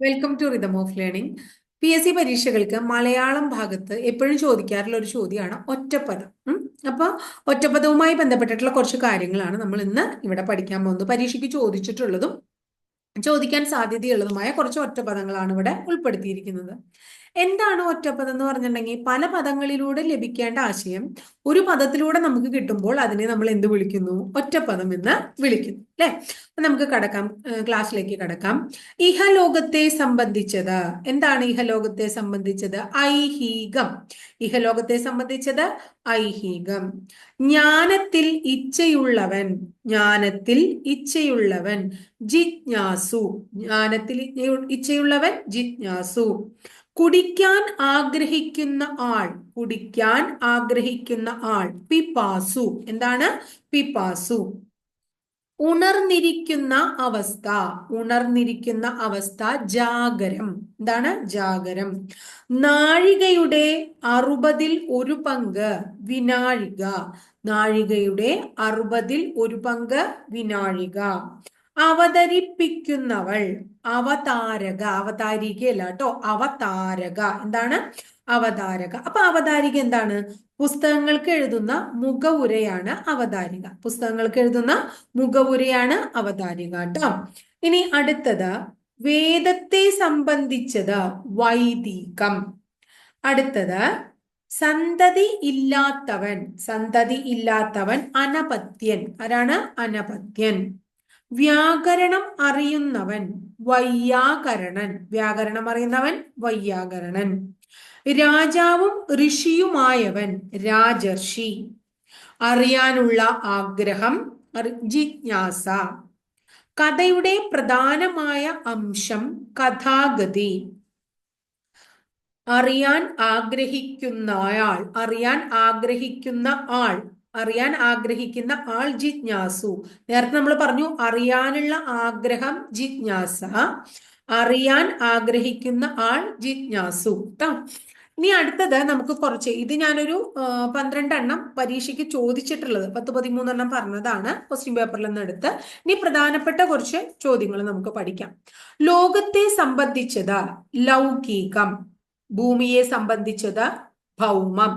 Welcome to rhythm of learning P S C പരീക്ഷകൾക്ക് മലയാളം ഭാഗത്ത് എപ്പോഴും ചോദിക്കാറുള്ള ഒരു ചോദ്യമാണ് ഒറ്റപ്പദം. അപ്പോൾ അപ്പൊ ഒറ്റപ്പദവുമായി ബന്ധപ്പെട്ടിട്ടുള്ള കുറച്ച് കാര്യങ്ങളാണ് നമ്മൾ ഇന്ന് ഇവിടെ പഠിക്കാൻ പോകുന്നത്. പരീക്ഷയ്ക്ക് ചോദിച്ചിട്ടുള്ളതും ചോദിക്കാൻ സാധ്യതയുള്ളതുമായ കുറച്ച് ഒറ്റപ്പദങ്ങളാണ് ഇവിടെ ഉൾപ്പെടുത്തിയിരിക്കുന്നത്. എന്താണ് ഒറ്റപ്പദം എന്ന് പറഞ്ഞിട്ടുണ്ടെങ്കിൽ പല പദങ്ങളിലൂടെ ലഭിക്കേണ്ട ആശയം ഒരു പദത്തിലൂടെ നമുക്ക് കിട്ടുമ്പോൾ അതിനെ നമ്മൾ എന്ത് വിളിക്കുന്നു? ഒറ്റപ്പദം എന്ന് വിളിക്കുന്നു. അല്ലെ നമുക്ക് കടക്കാം ക്ലാസ്സിലേക്ക് കടക്കാം. ഇഹലോകത്തെ സംബന്ധിച്ചത് എന്താണ് ഇഹലോകത്തെ സംബന്ധിച്ചത്? ഐഹീകം. ഇഹലോകത്തെ സംബന്ധിച്ചത് ഐഹീകം. ജ്ഞാനത്തിൽ ഇച്ഛയുള്ളവൻ ജ്ഞാനത്തിൽ ഇച്ഛയുള്ളവൻ ജിജ്ഞാസു. ജ്ഞാനത്തിൽ ഇച്ഛയുള്ളവൻ ജിജ്ഞാസു. കുടിക്കാൻ ആഗ്രഹിക്കുന്ന ആൾ കുടിക്കാൻ ആഗ്രഹിക്കുന്ന ആൾ പിപാസു എന്താണ്? പിപാസു ഉണർന്നിരിക്കുന്ന അവസ്ഥ ഉണർന്നിരിക്കുന്ന അവസ്ഥ ജാഗരം. എന്താണ് ജാഗരം? നാഴികയുടെ അറുപതിൽ ഒരു പങ്ക് വിനാഴിക. നാഴികയുടെ അറുപതിൽ ഒരു പങ്ക് വിനാഴിക. അവതരിപ്പിക്കുന്നവൾ അവതാരക. അവതാരികയല്ല കേട്ടോ അവതാരക. എന്താണ്? അവതാരക. അപ്പൊ അവതാരിക എന്താണ്? പുസ്തകങ്ങൾക്ക് എഴുതുന്ന മുഖവുരയാണ് അവതാരിക. പുസ്തകങ്ങൾക്ക് എഴുതുന്ന മുഖവുരയാണ് അവതാരിക കേട്ടോ. ഇനി അടുത്തത് വേദത്തെ സംബന്ധിച്ചത് വൈദികം. അടുത്തത് സന്തതി ഇല്ലാത്തവൻ സന്തതി ഇല്ലാത്തവൻ അനപത്യൻ. ആരാണ്? അനപത്യൻ. വ്യാകരണം അറിയുന്നവൻ വയ്യാകരണൻ. വ്യാകരണം അറിയുന്നവൻ വൈയാകരണൻ രാജാവും ഋഷിയുമായവൻ രാജർഷി. അറിയാനുള്ള ആഗ്രഹം ജിജ്ഞാസ. കഥയുടെ പ്രധാനമായ അംശം കഥാഗതി. അറിയാൻ ആഗ്രഹിക്കുന്ന ആൾ അറിയാൻ ആഗ്രഹിക്കുന്ന ആൾ അറിയാൻ ആഗ്രഹിക്കുന്ന ആൾ ജിജ്ഞാസു. നേരത്തെ നമ്മൾ പറഞ്ഞു അറിയാനുള്ള ആഗ്രഹം ജിജ്ഞാസ. അറിയാൻ ആഗ്രഹിക്കുന്ന ആൾ ജിജ്ഞാസു. ഇനി അടുത്തത് നമുക്ക് കുറച്ച് ഇത് ഞാനൊരു പന്ത്രണ്ടെണ്ണം പരീക്ഷയ്ക്ക് ചോദിച്ചിട്ടുള്ളത് പത്ത് പതിമൂന്നെണ്ണം പറഞ്ഞതാണ് ക്വസ്റ്റ്യൻ പേപ്പറിൽ നിന്ന് എടുത്ത്. ഇനി പ്രധാനപ്പെട്ട കുറച്ച് ചോദ്യങ്ങൾ നമുക്ക് പഠിക്കാം. ലോകത്തെ സംബന്ധിച്ചത് ലൗകികം ഭൂമിയെ സംബന്ധിച്ചത് ഭൗമം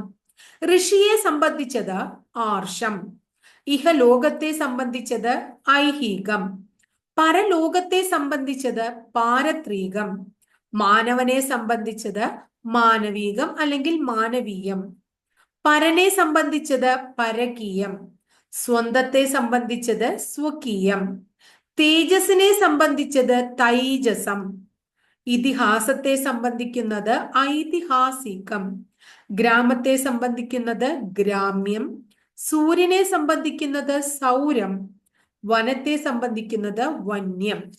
ഋഷിയെ സംബന്ധിച്ചത് ആർഷം ഇഹ ലോകത്തെ സംബന്ധിച്ചത് ഐഹികം പരലോകത്തെ സംബന്ധിച്ചത് പാരത്രീകം മാനവനെ സംബന്ധിച്ചത് മാനവീകം അല്ലെങ്കിൽ മാനവീയം. പരനെ സംബന്ധിച്ചത് പരകീയം. സ്വന്തത്തെ സംബന്ധിച്ചത് സ്വകീയം. തേജസ്സിനെ സംബന്ധിച്ചത് തൈജസം. ഇതിഹാസത്തെ സംബന്ധിക്കുന്നത് ഐതിഹാസികം. ഗ്രാമത്തെ സംബന്ധിക്കുന്നത് ഗ്രാമ്യം. സൂര്യനെ സംബന്ധിക്കുന്നത് സൗരം. വനത്തെ സംബന്ധിക്കുന്നത് വന്യം.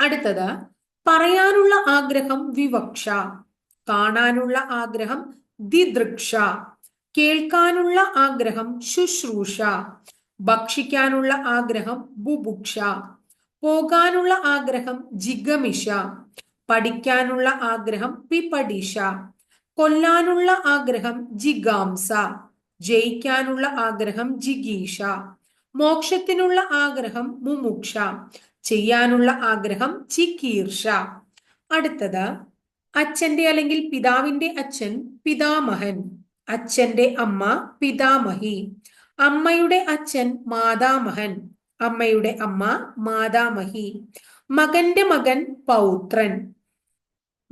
അടുത്തത് പറയാനുള്ള ആഗ്രഹം വിവക്ഷ. കാണാനുള്ള ആഗ്രഹം ദിദൃക്ഷ. കേൾക്കാനുള്ള ആഗ്രഹം ശുശ്രൂഷ. ഭക്ഷിക്കാനുള്ള ആഗ്രഹം ബുഭുക്ഷ. പോകാനുള്ള ആഗ്രഹം ജിഗമിഷ. പഠിക്കാനുള്ള ആഗ്രഹം പിപടിഷ. കൊല്ലാനുള്ള ആഗ്രഹം ജിഗാംസ. ജയിക്കാനുള്ള ആഗ്രഹം ജിഗീഷ. മോക്ഷത്തിനുള്ള ആഗ്രഹം മുമുക്ഷ. ചെയ്യാനുള്ള ആഗ്രഹം ചികീർഷ. അടുത്തത് അച്ഛന്റെ അല്ലെങ്കിൽ പിതാവിന്റെ അച്ഛൻ പിതാമഹൻ. അച്ഛന്റെ അമ്മ പിതാമഹി. അമ്മയുടെ അച്ഛൻ മാതാമഹൻ. അമ്മയുടെ അമ്മ മാതാമഹി. മകന്റെ മകൻ പൗത്രൻ.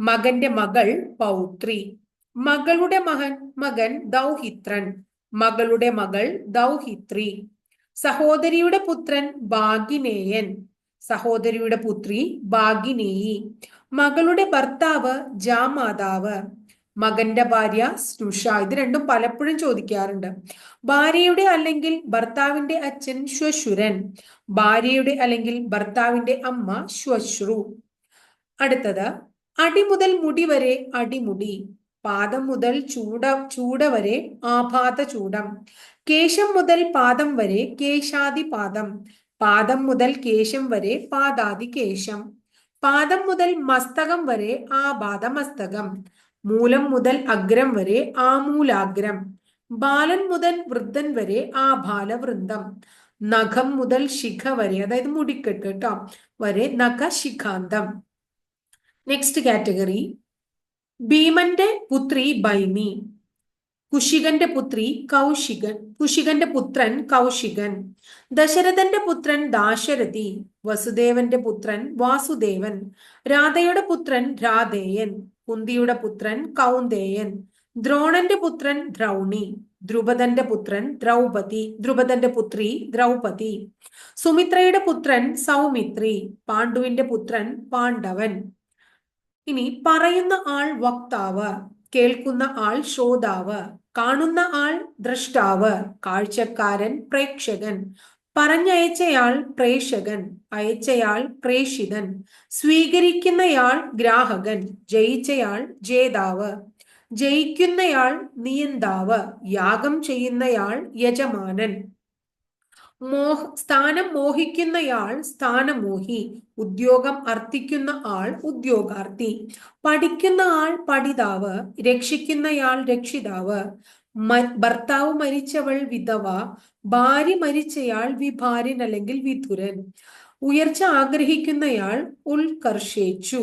മകന്റെ മകൾ പൗത്രി. മകളുടെ മകൻ മകൻ ദൗഹിത്രൻ. മകളുടെ മകൾ ദൗഹിത്രി. സഹോദരിയുടെ പുത്രൻ ഭാഗിനേയൻ സഹോദരിയുടെ പുത്രി ഭാഗിനേയി. മകളുടെ ഭർത്താവ് ജാമാതാവ്. മകന്റെ ഭാര്യ സ്നുഷ. ഇത് രണ്ടും പലപ്പോഴും ചോദിക്കാറുണ്ട്. ഭാര്യയുടെ അല്ലെങ്കിൽ ഭർത്താവിന്റെ അച്ഛൻ ശ്വശുരൻ. ഭാര്യയുടെ അല്ലെങ്കിൽ ഭർത്താവിന്റെ അമ്മ ശ്വശ്രു. അടുത്തത് അടി മുതൽ മുടി വരെ അടിമുടി. പാദം മുതൽ ചൂട ചൂട വരെ ആപാത ചൂടം കേശം മുതൽ പാദം വരെ കേശാദി പാദം പാദം മുതൽ കേശം വരെ പാദാദി കേശം പാദം മുതൽ മസ്തകം വരെ ആപാദ മസ്തകം മൂലം മുതൽ അഗ്രം വരെ ആമൂലാഗ്രം. ബാലൻ മുതൽ വൃദ്ധൻ വരെ ആബാലവൃന്ദം. നഖം മുതൽ ശിഖ വരെ അതായത് മുടിക്കെട്ട് കേട്ടോ വരെ നഖ ശിഖാന്തം നെക്സ്റ്റ് കാറ്റഗറി ഭീമന്റെ പുത്രി ബൈമി കുശികന്റെ പുത്രി കൗശികൻ കുശികന്റെ പുത്രൻ കൗശികൻ. ദശരഥന്റെ പുത്രൻ ദാശരഥി വസുദേവന്റെ പുത്രൻ വാസുദേവൻ. രാധയുടെ പുത്രൻ രാധേയൻ കുന്തിയുടെ പുത്രൻ കൗന്ദേയൻ. ദ്രോണന്റെ പുത്രൻ ദ്രൗണി ദ്രുപദന്റെ പുത്രൻ ദ്രൗപതി ദ്രുപദന്റെ പുത്രി ദ്രൗപതി സുമിത്രയുടെ പുത്രൻ സൗമിത്രി പാണ്ഡുവിന്റെ പുത്രൻ പാണ്ഡവൻ. ഇനി പറയുന്ന ആൾ വക്താവ്. കേൾക്കുന്ന ആൾ ശ്രോതാവ് കാണുന്ന ആൾ ദ്രഷ്ടാവ് കാഴ്ചക്കാരൻ പ്രേക്ഷകൻ. പറഞ്ഞയച്ചയാൾ പ്രേക്ഷകൻ അയച്ചയാൾ പ്രേഷിതൻ സ്വീകരിക്കുന്നയാൾ ഗ്രാഹകൻ ജയിച്ചയാൾ ജേതാവ്. ജയിക്കുന്നയാൾ നിയന്താവ് യാഗം ചെയ്യുന്നയാൾ യജമാനൻ. മോഹ സ്ഥാനം മോഹിക്കുന്നയാൾ സ്ഥാനമോഹി ഉദ്യോഗം അർത്ഥിക്കുന്ന ആൾ ഉദ്യോഗാർത്ഥി. പഠിക്കുന്ന ആൾ പഠിതാവ് രക്ഷിക്കുന്നയാൾ രക്ഷിതാവ്. ഭർത്താവ് മരിച്ചവൾ വിധവ ഭാര്യ മരിച്ചയാൾ വിഭാര്യൻ അല്ലെങ്കിൽ വിധുരൻ ഉയർച്ച ആഗ്രഹിക്കുന്നയാൾ ഉത്കർഷേച്ചു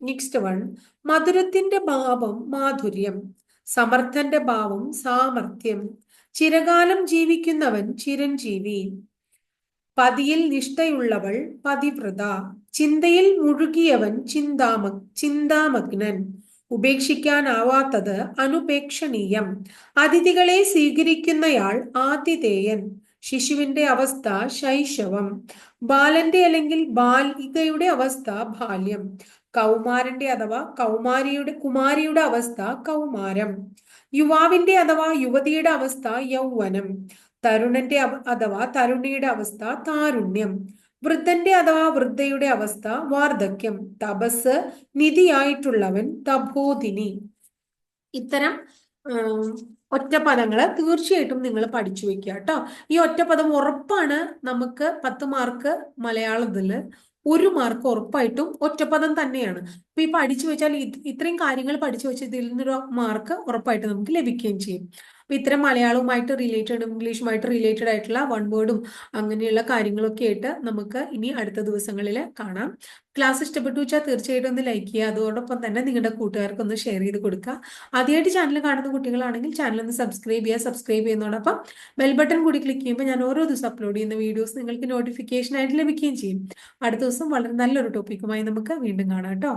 നെക്സ്റ്റ് വൺ മധുരത്തിന്റെ ഭാവം മാധുര്യം. സമർത്ഥന്റെ ഭാവം സാമർത്ഥ്യം ചിരകാലം ജീവിക്കുന്നവൻ ചിരഞ്ജീവി. പതിയിൽ നിഷ്ഠയുള്ളവൾ പതിവ്രത. ചിന്തയിൽ മുഴുകിയവൻ ചിന്താമ ചിന്താമഗ്നൻ. ഉപേക്ഷിക്കാനാവാത്തത് അനുപേക്ഷണീയം. അതിഥികളെ സ്വീകരിക്കുന്നയാൾ ആതിഥേയൻ. ശിശുവിന്റെ അവസ്ഥ ശൈശവം. ബാലന്റെ അല്ലെങ്കിൽ ബാലികയുടെ അവസ്ഥ ബാല്യം. കൗമാരന്റെ അഥവാ കൗമാരിയുടെ കുമാരിയുടെ അവസ്ഥ കൗമാരം. യുവാവിന്റെ അഥവാ യുവതിയുടെ അവസ്ഥ യൗവനം. തരുണന്റെ അഥവാ തരുണിയുടെ അവസ്ഥ താരുണ്യം. വൃദ്ധന്റെ അഥവാ വൃദ്ധയുടെ അവസ്ഥ വാർദ്ധക്യം. തപസ് നിധിയായിട്ടുള്ളവൻ തപോധിനി. ഇത്തരം ഒറ്റപ്പദങ്ങൾ തീർച്ചയായിട്ടും നിങ്ങൾ പഠിച്ചു വെക്കുക കേട്ടോ. ഈ ഒറ്റപ്പദം ഉറപ്പാണ് നമുക്ക് പത്ത് മാർക്ക് മലയാളത്തിൽ. ഒരു മാർക്ക് ഉറപ്പായിട്ടും ഒറ്റപ്പദം തന്നെയാണ്. അപ്പൊ ഈ പഠിച്ചു വെച്ചാൽ ഇത്രയും കാര്യങ്ങൾ പഠിച്ചു വെച്ചതിൽ നിന്നൊരു മാർക്ക് ഉറപ്പായിട്ട് നമുക്ക് ലഭിക്കുകയും ചെയ്യും. അപ്പൊ ഇത്തരം മലയാളവുമായിട്ട് റിലേറ്റഡ് ഇംഗ്ലീഷുമായിട്ട് റിലേറ്റഡ് ആയിട്ടുള്ള വൺ വേർഡും അങ്ങനെയുള്ള കാര്യങ്ങളൊക്കെ ആയിട്ട് നമുക്ക് ഇനി അടുത്ത ദിവസങ്ങളിൽ കാണാം. ക്ലാസ് ഇഷ്ടപ്പെട്ടു വെച്ചാൽ തീർച്ചയായിട്ടും ഒന്ന് ലൈക്ക് ചെയ്യുക. അതോടൊപ്പം തന്നെ നിങ്ങളുടെ കൂട്ടുകാർക്ക് ഒന്ന് ഷെയർ ചെയ്ത് കൊടുക്കുക. ആദ്യമായിട്ട് ചാനൽ കാണുന്ന കുട്ടികളാണെങ്കിൽ ചാനൽ ഒന്ന് സബ്സ്ക്രൈബ് ചെയ്യുക. സബ്സ്ക്രൈബ് ചെയ്യുന്നതോടൊപ്പം ബെൽ ബട്ടൺ കൂടി ക്ലിക്ക് ചെയ്യുമ്പോൾ ഞാൻ ഓരോ ദിവസം അപ്ലോഡ് ചെയ്യുന്ന വീഡിയോസ് നിങ്ങൾക്ക് നോട്ടിഫിക്കേഷൻ ആയിട്ട് ലഭിക്കുകയും ചെയ്യും. അടുത്ത ദിവസം വളരെ നല്ലൊരു ടോപ്പിക്കുമായി നമുക്ക് വീണ്ടും കാണാം കേട്ടോ.